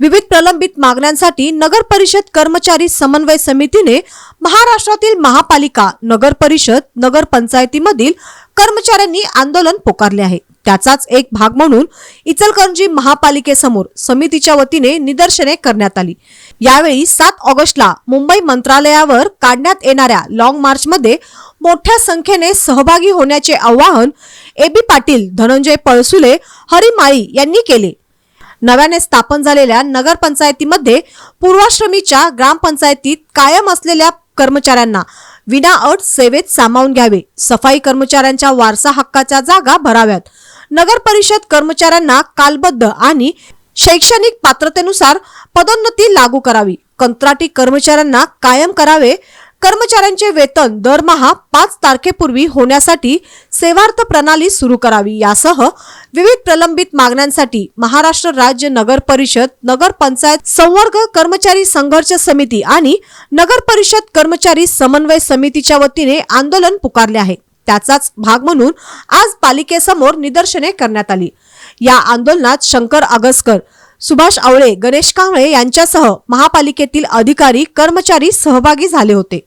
विविध प्रलंबित मागण्यांसाठी नगर परिषद कर्मचारी समन्वय समितीने महाराष्ट्रातील महापालिका नगर परिषद नगर पंचायतीमधील कर्मचाऱ्यांनी आंदोलन पुकारले आहे. त्याचाच एक भाग म्हणून इचलकरंजी महापालिकेसमोर समितीच्या वतीने निदर्शने करण्यात आली. यावेळी सात ऑगस्टला मुंबई मंत्रालयावर काढण्यात येणाऱ्या लॉंग मार्चमध्ये मोठ्या संख्येने सहभागी होण्याचे आवाहन एबी पाटील धनंजय पळसुले हरिमाळी यांनी केले. नव्याने स्थापन झालेल्या नगरपंचायतीमध्ये पूर्वाश्रमीच्या ग्रामपंचायतीत कायम असलेल्या कर्मचाऱ्यांना विनाअट सेवेत सामावून घ्यावे. सफाई कर्मचाऱ्यांच्या वारसा हक्काच्या जागा भराव्यात. नगर परिषद कर्मचाऱ्यांना कालबद्ध आणि शैक्षणिक पात्रतेनुसार पदोन्नती लागू करावी. कंत्राटी कर्मचाऱ्यांना कायम करावे. कर्मचाऱ्यांचे वेतन दरमहा पाच तारखेपूर्वी होण्यासाठी सेवार्थ प्रणाली सुरू करावी. यासह विविध प्रलंबित मागण्यांसाठी महाराष्ट्र राज्य नगर परिषद नगर पंचायत संवर्ग कर्मचारी संघर्ष समिती आणि नगर परिषद कर्मचारी समन्वय समितीच्या वतीने आंदोलन पुकारले आहे. त्याचाच भाग म्हणून आज पालिकेसमोर निदर्शने करण्यात आली. या आंदोलनात शंकर आगसकर सुभाष आवळे गणेश कांबळे यांच्यासह महापालिकेतील अधिकारी कर्मचारी सहभागी झाले होते.